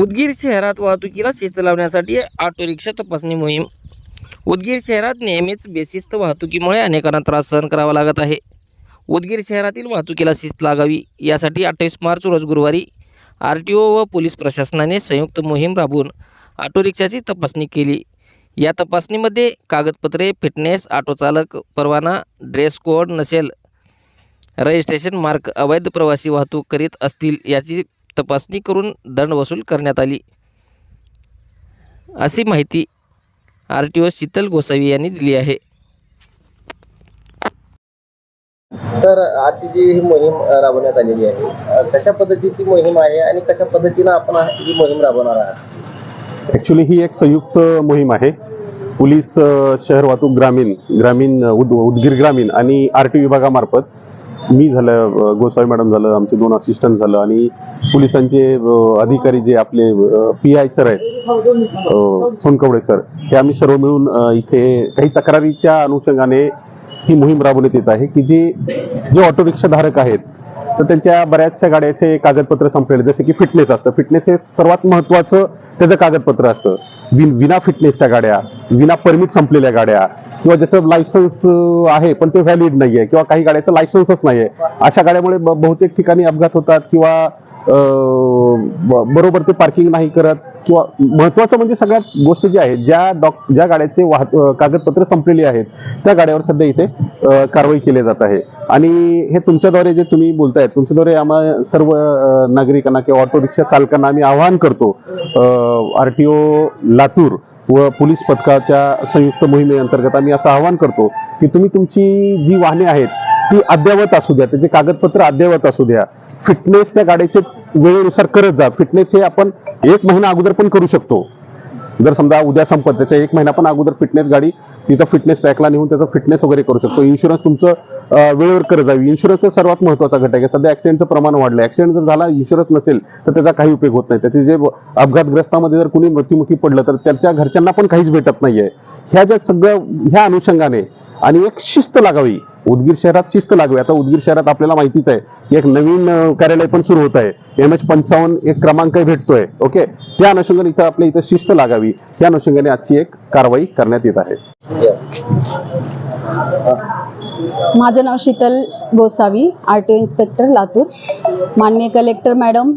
उदगीर शहरात वाहतुकीला शिस्त लावण्यासाठी ऑटो रिक्षा तपासणी मोहीम. उदगीर शहरात नेहमीच बेशिस्त वाहतुकीमुळे अनेकांना त्रास सहन करावा लागत आहे. उदगीर शहरातील वाहतुकीला शिस्त लागावी यासाठी अठ्ठावीस मार्च रोज गुरुवारी आर टी ओ व पोलीस प्रशासनाने संयुक्त मोहीम राबवून ऑटो रिक्षाची तपासणी केली. या तपासणीमध्ये कागदपत्रे फिटनेस ऑटो चालक परवाना ड्रेस कोड नसेल रजिस्ट्रेशन मार्क अवैध प्रवासी वाहतूक करीत असतील याची तपासणी करून दंड वसूल करण्यात आली. अशी माहिती R T O Sheetal Gosavi यांनी दिली आहे. सर आजची जी ही मोहीम राबवण्यात आलेली आहे कशा पद्धतीची मोहीम आहे आणि कशा पद्धतीनं आपण ही मोहीम राबवणार आहात? ॲक्च्युली ही एक संयुक्त मोहीम आहे. पोलीस शहर वाहतूक ग्रामीण ग्रामीण उद उदगीर ग्रामीण आणि आर टी विभागामार्फत मी झालं गोसावी मॅडम झालं आमचे दोन असिस्टंट झालं आणि पोलिसांचे अधिकारी जे आपले पी आय सर आहेत सोनकवडे सर हे आम्ही सर्व मिळून इथे काही तक्रारीच्या अनुषंगाने ही मोहीम राबवण्यात येत आहे की जे जे ऑटो रिक्षाधारक आहेत तर त्यांच्या बऱ्याचशा गाड्याचे कागदपत्र संपलेले जसे की फिटनेस असतं. फिटनेस हे सर्वात महत्त्वाचं त्याचं कागदपत्र असतं. विन विना फिटनेसच्या गाड्या विना परमिट संपलेल्या गाड्या किंवा ज्याचं लायसन्स आहे पण ते व्हॅलिड नाही आहे किंवा काही गाड्याचं लायसन्सच नाही आहे अशा गाड्यामुळे ब- बहुतेक ठिकाणी अपघात होतात किंवा ब- बरोबर ते पार्किंग नाही करत. किंवा महत्वाचं म्हणजे सगळ्यात गोष्ट ज्या आहेत ज्या डॉक ज्या गाड्याचे वाहत कागदपत्र संपलेली आहेत त्या गाड्यावर सध्या इथे कारवाई केली जात आहे. आणि हे तुमच्याद्वारे जे तुम्ही बोलताय तुमच्याद्वारे आम्हा सर्व नागरिकांना किंवा ऑटो रिक्षा चालकांना आम्ही आवाहन करतो आर टी ओ लातूर व पोलीस पथकाच्या संयुक्त मोहिमेअंतर्गत आम्ही असं आवाहन करतो की तुम्ही तुमची जी वाहने आहेत ती अद्ययावत असू द्या त्याचे कागदपत्र अद्ययावत असू द्या. फिटनेस त्या गाडीचे वेळेनुसार करत जा. फिटनेस हे आपण एक महिना अगोदर पण करू शकतो. जर समजा उद्या संपत त्याच्या एक महिना पण अगोदर फिटनेस गाडी तिचा फिटनेस ट्रॅकला नेऊन त्याचा फिटनेस वगैरे करू शकतो. इन्शुरन्स तुमचं वेळेवर कर्ज जावी. इन्शुरन्सचा सर्वात महत्त्वाचा घटक आहे. सध्या ऍक्सिडेंटचं प्रमाण वाढलं ऍक्सिडेंट जर झाला इन्शुरन्स नसेल तर त्याचा काही उपयोग होत नाही. त्याचे जे अपघातग्रस्तामध्ये जर कुणी मृत्युमुखी पडलं तर त्याच्या घरच्यांना पण काहीच भेटत नाहीये. ह्या ज्या सगळ्या ह्या अनुषंगाने आणि एक शिस्त लागावी. उदगीर शहरात शिस्त लागवी. आता उदगीर शहरात आपल्याला माहितीच आहे की एक नवीन कार्यालय पण सुरू होत आहे. एम एच पंचावन्न एक क्रमांक भेटतोय. ओके? त्या अनुषंगाने इथं आपल्या इथं शिस्त लागावी. या अनुषंगाने आजची एक कारवाई करण्यात येत आहे. माझं नाव Sheetal Gosavi R T O inspector Latur. मान्य कलेक्टर मॅडम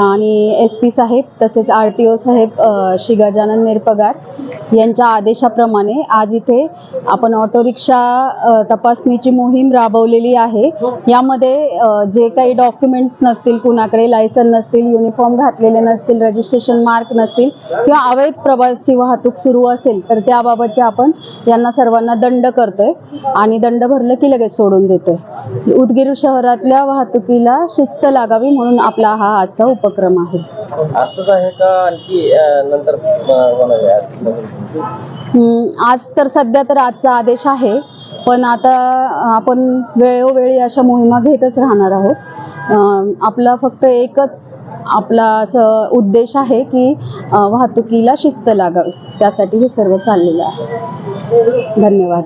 आणि एस पी साहेब तसेच आर टी ओ साहेब श्री गजानन निरपगार यांच्या आदेशाप्रमाणे आज इथे आपण ऑटो रिक्षा तपासणीची मोहीम राबवलेली आहे. यामध्ये जे काही डॉक्युमेंट्स नसतील कुणाकडे लायसन नसतील युनिफॉर्म घातलेले नसतील रजिस्ट्रेशन मार्क नसतील किंवा अवैध प्रवासी वाहतूक सुरू असेल तर त्याबाबतचे आपण यांना सर्वांना दंड करतोय. आणि दंड भरलं की लगेच सोडून देतोय. उदगीर शहरातल्या वाहतुकीला शिस्त लागावी म्हणून आपला हा आजचा उपक्रम आहे. आज तर सध्या तर आजचा आदेश आहे पण आता आपण वेळोवेळी अशा मोहिमा घेतच राहणार आहोत. आपला फक्त एकच आपला असं उद्देश आहे की वाहतुकीला शिस्त लागावी. त्यासाठी हे सर्व चाललेलं आहे. धन्यवाद.